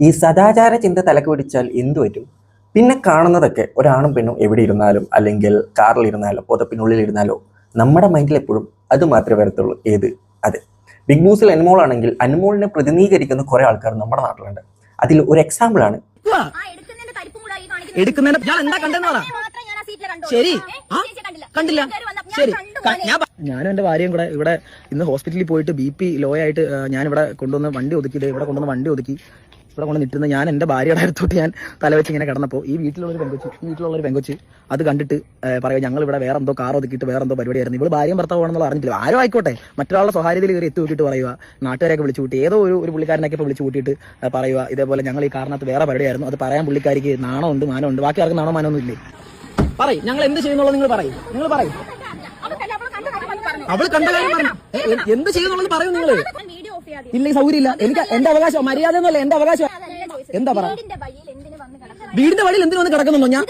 ഈ സദാചാര ചിന്ത തലക്ക് പിടിച്ചാൽ എന്തു പറ്റും? പിന്നെ കാണുന്നതൊക്കെ ഒരാണും പെണ്ണും എവിടെ ഇരുന്നാലും അല്ലെങ്കിൽ കാറിൽ ഇരുന്നാലോ പുതപ്പിനുള്ളിൽ ഇരുന്നാലോ നമ്മുടെ മൈൻഡിൽ എപ്പോഴും അത് മാത്രമേ വരത്തുള്ളൂ. ഏത്? അത്. ബിഗ് ബോസിൽ അനുമോൾ ആണെങ്കിൽ അനുമോളിനെ പ്രതിനിധീകരിക്കുന്ന കുറെ ആൾക്കാർ നമ്മുടെ നാട്ടിലുണ്ട്. അതിൽ ഒരു എക്സാമ്പിൾ ആണ്. ആ എടുക്കുന്നതിന്റെ ഞാൻ എന്താ കണ്ടെന്ന് പറ. ഞാൻ ആ സീറ്റിൽ കണ്ടു ശരി. കണ്ടില്ല. ശരി. ഞാനും എന്റെ ഭാര്യയും കൂടെ ഇവിടെ ഇന്ന് ഹോസ്പിറ്റലിൽ പോയിട്ട് ബി പി ലോ ആയിട്ട് ഞാൻ ഇവിടെ കൊണ്ടുവന്ന് വണ്ടി ഒതുക്കി ഇവിടെ കൊണ്ടുവന്ന് വണ്ടി ഒതുക്കി ഇവിടെ കൊണ്ട് നിൽക്കുന്നത് ഞാൻ എന്റെ ഭാര്യയുടെ അടുത്തോട്ട് ഞാൻ തലവെച്ച് ഇങ്ങനെ കിടന്നപ്പോൾ ഈ വീട്ടിലുള്ളൊരു പെങ്കൊച്ച് ഈ വീട്ടിലുള്ളൊരു പെങ്കൊച്ച് അത് കണ്ടിട്ട് പറയുക ഞങ്ങൾ ഇവിടെ വേറെ എന്തോ കാർ ഒതുക്കിയിട്ട് വേറെ എന്തോ പരിപാടിയായിരുന്നു. ഇവിടെ ഭാര്യയും ഭർത്താവാണെന്നുള്ള അറിഞ്ഞിട്ടില്ല. ആരും ആയിക്കോട്ടെ മറ്റൊരാളുടെ സ്വകാര്യതയിൽ കയറി എത്തി കൂട്ടിയിട്ട് പറയുക നാട്ടുകാരെയൊക്കെ വിളിച്ചു കൂട്ടി ഏതോ ഒരു ഒരു പുള്ളിക്കാരനൊക്കെ ഇപ്പോൾ വിളിച്ചു കൂട്ടിയിട്ട് പറയുക ഇതേപോലെ ഞങ്ങൾ ഈ കാരണത്ത് വേറെ പരിപാടിയായിരുന്നു. അത് പറയാൻ പുള്ളിക്കാരിക്ക് നാണമുണ്ട് മാനമുണ്ട് ബാക്കി ആർക്കും നാണോ മാനമൊന്നും ഇല്ലേ? പറയും ഞങ്ങൾ എന്ത് ചെയ്യുന്നുള്ളത് നിങ്ങൾ പറയും നിങ്ങൾ പറയും. അവൾ കണ്ട കാര്യം പറഞ്ഞു. എന്ത് ചെയ്യുന്നുള്ളത് പറയും നിങ്ങൾ. ഇല്ല സൗകര്യം ഇല്ല എനിക്ക് എന്റെ അവകാശം മര്യാദ എന്നല്ല എന്റെ അവകാശം. എന്താ പറ? വീടിന്റെ വഴിയിൽ എന്തിനു വന്ന് കിടക്കുന്നുണ്ടോ? ഞാൻ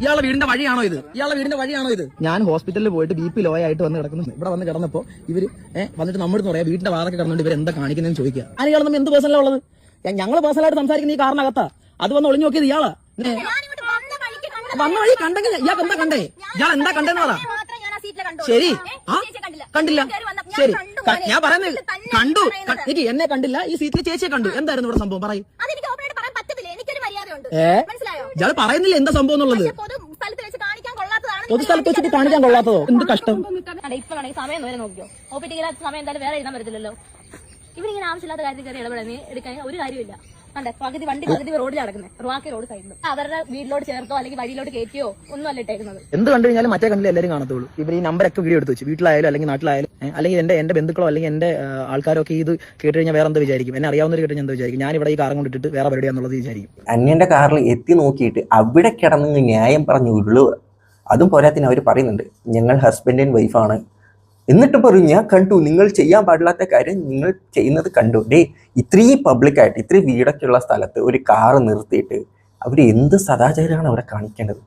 ഇയാളെ വീടിന്റെ വഴിയാണോ ഇത്? ഇയാളെ വീടിന്റെ വഴിയാണോ ഇത്? ഞാൻ ഹോസ്പിറ്റലിൽ പോയിട്ട് ബി പി ലോ ആയിട്ട് വന്ന് കിടക്കുന്നു. ഇവിടെ വന്ന് കിടന്നപ്പോ ഇവർ വന്നിട്ട് നമ്മുടെ പറയാം വീടിന്റെ വാതൊക്കെ കിടന്നുകൊണ്ട് ഇവർ എന്താ കാണിക്കുന്നതെന്ന് ചോദിക്കുക ആ ഇയാൾ നമ്മൾ എന്ത് പേഴ്സണലാ ഉള്ളത് ഞങ്ങൾ പേഴ്സണലായിട്ട് സംസാരിക്കുന്ന ഈ കാറിനകത്താ. അത് വന്ന് ഒളിഞ്ഞു നോക്കിയത് ഇയാളാ. വന്ന വഴി കണ്ടെങ്കിൽ ഇയാൾ എന്താ കണ്ടേ? ഇയാൾ എന്താ കണ്ടെന്ന് പറ. ശരി. ആ? കണ്ടില്ല. ശരി. ഞാൻ പറയുന്നത് കണ്ടു. എനിക്ക് എന്നെ കണ്ടില്ല. ഈ സീറ്റിൽ ചേച്ചിയെ കണ്ടു. എന്തായിരുന്നു ഇവിടെ സംഭവം? പറയും. ഏ? ഇയാൾ പറയുന്നില്ല എന്താ സംഭവം എന്നുള്ളത്. പൊതുസ്ഥലത്ത് വെച്ചിട്ട് കാണിക്കാൻ കൊള്ളാത്തതോ? എന്ത് കഷ്ടം? ഇപ്പൊ സമയം വരെ നോക്കിയോ ടിക്കറ്റ് സമയം എന്തായാലും വേറെ എഴുതാൻ പറ്റത്തില്ലല്ലോ. ഇവരിങ്ങനെ ആവശ്യമില്ലാത്ത കാര്യത്തിൽ കയറി ഇടപെടാൻ എടുക്കാൻ ഒരു കാര്യമില്ല പകുതി വണ്ടി പകുതി റോഡിൽ നടക്കുന്നത് റുവാക്കി റോഡ് സൈഡിൽ അവരുടെ വീട്ടിലോട്ട് ചേർത്തോ അല്ലെങ്കിൽ വഴിയിലോട്ട് കയറ്റിയോ ഒന്നും അല്ല ഇട്ടേക്കുന്നത്. എന്ത് കണ്ടു കഴിഞ്ഞാലും മറ്റേ കണ്ടില്ല എല്ലാവരും കാണത്തുള്ളൂ. ഇവർ ഈ നമ്പറൊക്കെ വീഡിയോ എടുത്ത് വെച്ച്. വീട്ടിലായാലും അല്ലെങ്കിൽ നാട്ടിലായാലും അല്ലെങ്കിൽ എന്റെ എന്റെ ബന്ധുക്കളോ അല്ലെങ്കിൽ എന്റെ ആൾക്കാരോ ആൾക്കാരൊക്കെ ഇത് കേട്ട് കഴിഞ്ഞാൽ വേറെ എന്താ വിചാരിക്കും? എന്നെ അറിയാവുന്നവർ കേട്ട് ഞാൻ എന്താ വിചാരിക്കും? ഞാൻ ഇവിടെ ഈ കാറും കൊണ്ടിട്ട് വേറെ പരിപാടിയാന്നുള്ളത് വിചാരിക്കും. അന്യന്റെ കാറിൽ എത്തി നോക്കിയിട്ട് അവിടെ കിടന്ന് ന്യായം പറഞ്ഞു ഉള്ളു അതും പോരാത്തിന് അവർ പറയുന്നുണ്ട് ഞങ്ങൾ ഹസ്ബൻഡ് ആൻഡ് വൈഫാണ് എന്നിട്ട് പറഞ്ഞു ഞാൻ കണ്ടു നിങ്ങൾ ചെയ്യാൻ പാടില്ലാത്ത കാര്യം നിങ്ങൾ ചെയ്യുന്നത് കണ്ടു. ഡേ ഇത്രയും പബ്ലിക്കായിട്ട് ഇത്രയും വീടൊക്കെ ഉള്ള സ്ഥലത്ത് ഒരു കാറ് നിർത്തിയിട്ട് അവർ എന്ത് സദാചാരമാണ് അവിടെ കാണിക്കേണ്ടത്?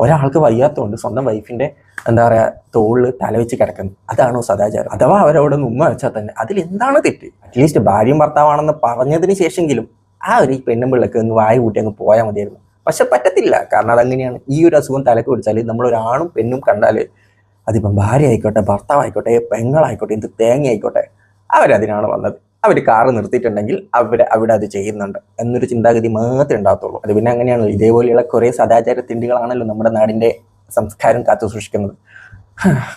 ഒരാൾക്ക് വയ്യാത്തതുകൊണ്ട് സ്വന്തം വൈഫിന്റെ എന്താ പറയുക തോളിൽ തലവെച്ച് കിടക്കുന്നത്. അതാണോ സദാചാരം? അഥവാ അവരവിടെ ഉമ്മ വെച്ചാൽ തന്നെ അതിൽ എന്താണ് തെറ്റ്? അറ്റ്ലീസ്റ്റ് ഭാര്യയും ഭർത്താവാണെന്ന് പറഞ്ഞതിന് ശേഷമെങ്കിലും ആ ഒരു പെണ്ണും പിള്ളക്ക് ഒന്ന് വായ കൂട്ടി അങ്ങ് പോയാൽ മതിയായിരുന്നു. പക്ഷെ പറ്റത്തില്ല. കാരണം അതങ്ങനെയാണ്. ഈ ഒരു അസുഖം തലക്ക് പിടിച്ചാൽ നമ്മൾ ഒരാണും പെണ്ണും കണ്ടാൽ അതിപ്പം ഭാര്യ ആയിക്കോട്ടെ ഭർത്താവ് ആയിക്കോട്ടെ പെങ്ങളായിക്കോട്ടെ എന്ത് തേങ്ങ ആയിക്കോട്ടെ അവരതിനാണ് വന്നത്. അവർ കാറ് നിർത്തിയിട്ടുണ്ടെങ്കിൽ അവർ അവിടെ അത് ചെയ്യുന്നുണ്ട് എന്നൊരു ചിന്താഗതി മാത്രമേ ഉണ്ടാകത്തുള്ളൂ. അത് പിന്നെ അങ്ങനെയാണല്ലോ ഇതേപോലെയുള്ള കുറേ സദാചാര തിണ്ടികളാണല്ലോ നമ്മുടെ നാടിന്റെ സംസ്കാരം കാത്തു സൂക്ഷിക്കുന്നത്.